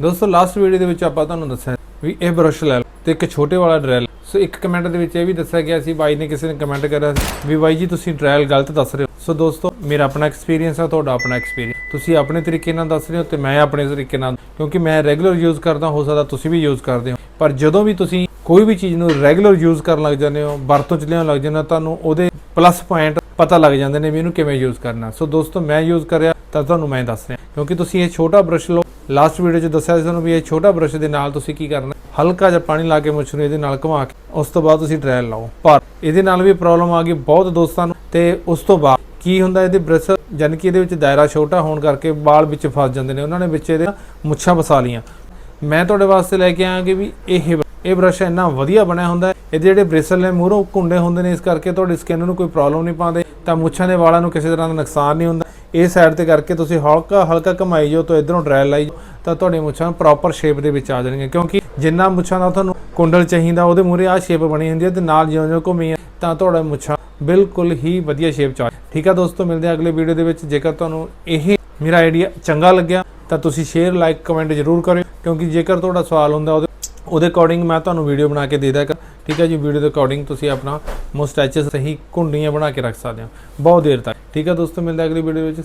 ਦੋਸਤੋ last video ਦੇ ਵਿੱਚ ਆਪਾਂ ਤੁਹਾਨੂੰ ਦੱਸਿਆ ਵੀ ਇਹ ਬਰਸ਼ ਲੈ ਲਓ ਤੇ ਇੱਕ ਛੋਟੇ ਵਾਲਾ ਡਰੈਲ ਸੋ ਇੱਕ ਕਮੈਂਟ ਦੇ ਵਿੱਚ ਇਹ ਵੀ ਦੱਸਿਆ ਗਿਆ ਸੀ, ਬਾਈ ਨੇ ਕਿਸੇ ਨੇ ਕਮੈਂਟ ਕਰਿਆ ਵੀ ਬਾਈ ਜੀ ਤੁਸੀਂ ਡਰੈਲ ਗਲਤ ਦੱਸ ਰਹੇ ਹੋ। ਸੋ ਦੋਸਤੋ, ਮੇਰਾ ਆਪਣਾ ਐਕਸਪੀਰੀਅੰਸ ਹੈ ਤੁਹਾਡਾ ਆਪਣਾ ਐਕਸਪੀਰੀਅੰਸ ਤੁਸੀਂ ਆਪਣੇ ਤਰੀਕੇ ਨਾਲ ਦੱਸ ਰਹੇ ਹੋ ਤੇ ਮੈਂ ਆਪਣੇ ਤਰੀਕੇ ਨਾਲ, ਕਿਉਂਕਿ ਮੈਂ ਰੈਗੂਲਰ ਯੂਜ਼ ਕਰਦਾ, ਹੋ ਸਕਦਾ ਤੁਸੀਂ ਵੀ ਯੂਜ਼ ਕਰਦੇ ਹੋ। ਪਰ ਜਦੋਂ ਵੀ ਤੁਸੀਂ ਕੋਈ ਵੀ ਚੀਜ਼ ਨੂੰ ਰੈਗੂਲਰ ਯੂਜ਼ ਕਰਨ ਲੱਗ ਜਾਂਦੇ ਹੋ, ਵਰਤੋਂ ਚ ਲਿਆਉਣ ਲੱਗ ਜਾਂਦੇ ਹੋ, ਤੁਹਾਨੂੰ ਉਹਦੇ ਪਲੱਸ ਪੁਆਇੰਟ ਪਤਾ ਲੱਗ ਜਾਂਦੇ ਨੇ ਵੀ ਇਹਨੂੰ ਕਿਵੇਂ ਯੂਜ਼ ਕਰਨਾ। ਸੋ ਦੋਸਤੋ, ਮੈਂ ਯੂਜ਼ ਕਰਿਆ ਤਾਂ ਤੁਹਾਨੂੰ ਮੈਂ ਦੱਸ ਰਿਹਾ। ਕਿਉਂਕਿ ਤੁਸੀਂ ਇਹ ਛੋਟਾ ਬ੍ਰਸ਼ ਲਓ ਲਾਸਟ ਵੀਡੀਓ 'ਚ ਦੱਸਿਆ ਸੀ ਤੁਹਾਨੂੰ ਵੀ ਇਹ ਛੋਟਾ ਬ੍ਰਸ਼ ਦੇ ਨਾਲ ਤੁਸੀਂ ਕੀ ਕਰਨਾ। ਹਲਕਾ ਜਿਹਾ ਪਾਣੀ ਲਾ ਕੇ ਮੁੱਛ ਨੂੰ ਇਹਦੇ ਨਾਲ ਘੁਮਾ ਕੇ, ਉਸ ਤੋਂ ਬਾਅਦ ਤੁਸੀਂ ਡਰੈਲ ਲਾਓ। ਪਰ ਇਹਦੇ ਨਾਲ ਵੀ ਪ੍ਰੋਬਲਮ ਆ ਗਈ ਬਹੁਤ ਦੋਸਤਾਂ ਨੂੰ। ਤੇ ਉਸ ਤੋਂ ਬਾਅਦ ਕੀ ਹੁੰਦਾ ਇਹਦੇ ਬ੍ਰਸ਼ ਯਾਨੀ ਕਿ ਇਹਦੇ ਵਿੱਚ ਦਾਇਰਾ ਛੋਟਾ ਹੋਣ ਕਰਕੇ ਵਾਲ ਵਿੱਚ ਫਸ ਜਾਂਦੇ ਨੇ। ਉਹਨਾਂ ਨੇ ਵਿੱਚ ਇਹਦੇ ਮੁੱਛਾਂ ਫਸਾ ਲੀਆਂ ਮੈਂ ਤੁਹਾਡੇ ਵਾਸਤੇ ਲੈ ਕੇ ਆਇਆ ਕਿ ਵੀ ਇਹ ਇਹ ਬ੍ਰਸ਼ ਇੰਨਾ ਵਧੀਆ ਬਣਿਆ ਹੁੰਦਾ ਹੈ। ਇਹਦੇ ਜਿਹੜੇ ਬ੍ਰਿਸਲ ਨੇ ਮੂਹਰੋਂ ਘੁੰਡੇ ਹੁੰਦੇ ਨੇ, ਇਸ ਕਰਕੇ ਤੁਹਾਡੀ ਸਕਿਨ ਨੂੰ ਕੋਈ ਪ੍ਰੋਬਲਮ ਨਹੀਂ ਪਾਉਂਦੇ। ਤਾਂ ਮੁੱਛਾਂ ਦੇ ਵਾਲਾਂ ਨੂੰ ਕਿਸੇ ਤਰ੍ਹਾਂ ਦਾ ਨੁਕਸਾਨ ਨਹੀਂ ਹੁੰਦਾ। ਇਹ ਸਾਈਡ ਤੇ ਕਰਕੇ ਤੁਸੀਂ ਹਲਕਾ ਹਲਕਾ ਘਮਾਈ ਜਾਓ ਤਾਂ ਇਧਰੋਂ ਡਰਾਇਲ ਲਾਈ ਜਾਓ, ਤਾਂ ਤੁਹਾਡੀਆਂ ਮੁੱਛਾਂ ਪ੍ਰੋਪਰ ਸ਼ੇਪ ਦੇ ਵਿੱਚ ਆ ਜਾਣਗੀਆਂ। ਕਿਉਂਕਿ ਜਿੰਨਾ ਮੁੱਛਾਂ ਦਾ ਤੁਹਾਨੂੰ ਕੁੰਡਲ ਚਾਹੀਦਾ, ਉਹਦੇ ਮੂਹਰੇ ਆ ਸ਼ੇਪ ਬਣੀ ਹੁੰਦੀ ਹੈ ਤੇ ਨਾਲ ਜਿਉਂ-ਜਿਉਂ ਘੁੰਮੀ ਤਾਂ ਤੁਹਾਡਾ ਮੁੱਛਾਂ ਬਿਲਕੁਲ ਹੀ ਵਧੀਆ ਸ਼ੇਪ ਚ ਆ ਠੀਕ ਆ ਦੋਸਤੋ, ਮਿਲਦੇ ਹਾਂ ਅਗਲੇ ਵੀਡੀਓ ਦੇ ਵਿੱਚ। ਜੇਕਰ ਤੁਹਾਨੂੰ ਇਹ ਮੇਰਾ ਆਈਡੀਆ ਚੰਗਾ ਲੱਗਿਆ, ਤਾਂ ਤੁਸੀਂ ਸ਼ੇਅਰ ਲਾਈਕ ਕਮੈਂਟ ਜ਼ਰੂਰ ਕਰਿਓ, ਕਿਉਂਕਿ ਜੇਕਰ ਤੁਹਾਡਾ ਸਵਾਲ ਹੁੰਦਾ, ਉਹਦੇ ਉਹਦੇ ਅਕੋਰਡਿੰਗ ਮੈਂ ਤੁਹਾਨੂੰ ਵੀਡੀਓ ਬਣਾ ਕੇ ਦੇ ਦਿਆ ਠੀਕ ਹੈ ਜੀ ਵੀਡੀਓ ਦੇ ਅਕੋਰਡਿੰਗ ਤੁਸੀਂ ਆਪਣਾ ਮੋਸਟੈਚਸ ਸਹੀ ਕੁੰਡੀਆਂ ਬਣਾ ਕੇ ਰੱਖ ਸਕਦੇ ਹੋ। ਬਹੁਤ ਦੇਰ ਤੱਕ। ਠੀਕ ਹੈ ਦੋਸਤੋ ਮਿਲਦੇ ਅਗਲੀ ਵੀਡੀਓ ਵਿੱਚ।